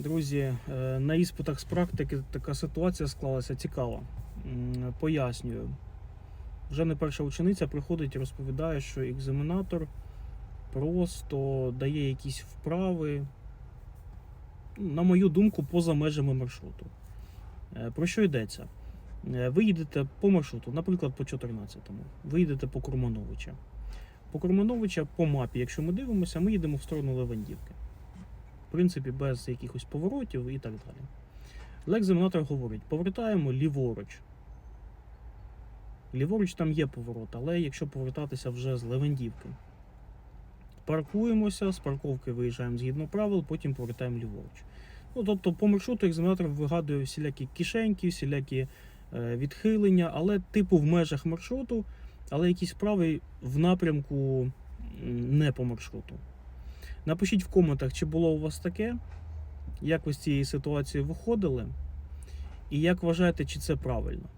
Друзі, е, на іспитах з практики така ситуація склалася цікава. Пояснюю. Вже не перша учениця приходить і розповідає, що екзаменатор просто дає якісь вправи, на мою думку, поза межами маршруту. Е, Про що йдеться? Е, Ви їдете по маршруту, наприклад, по 14-му. Ви їдете по Курмановича. По Курмановича по мапі, якщо ми дивимося, ми їдемо в сторону Левандівки. Принципі, без якихось поворотів і так далі. Але екзаменатор говорить: повертаємо ліворуч. Ліворуч там є поворот, але якщо повертатися вже з Левандівки. Паркуємося, з парковки виїжджаємо згідно правил, потім повертаємо ліворуч. Ну, тобто, по маршруту екзаменатор вигадує всілякі кишеньки, всілякі е, відхилення, але типу в межах маршруту, але якісь вправи в напрямку не по маршруту. Напишіть в коментах, чи було у вас таке, як ви з цієї ситуації виходили, і як вважаєте, чи це правильно.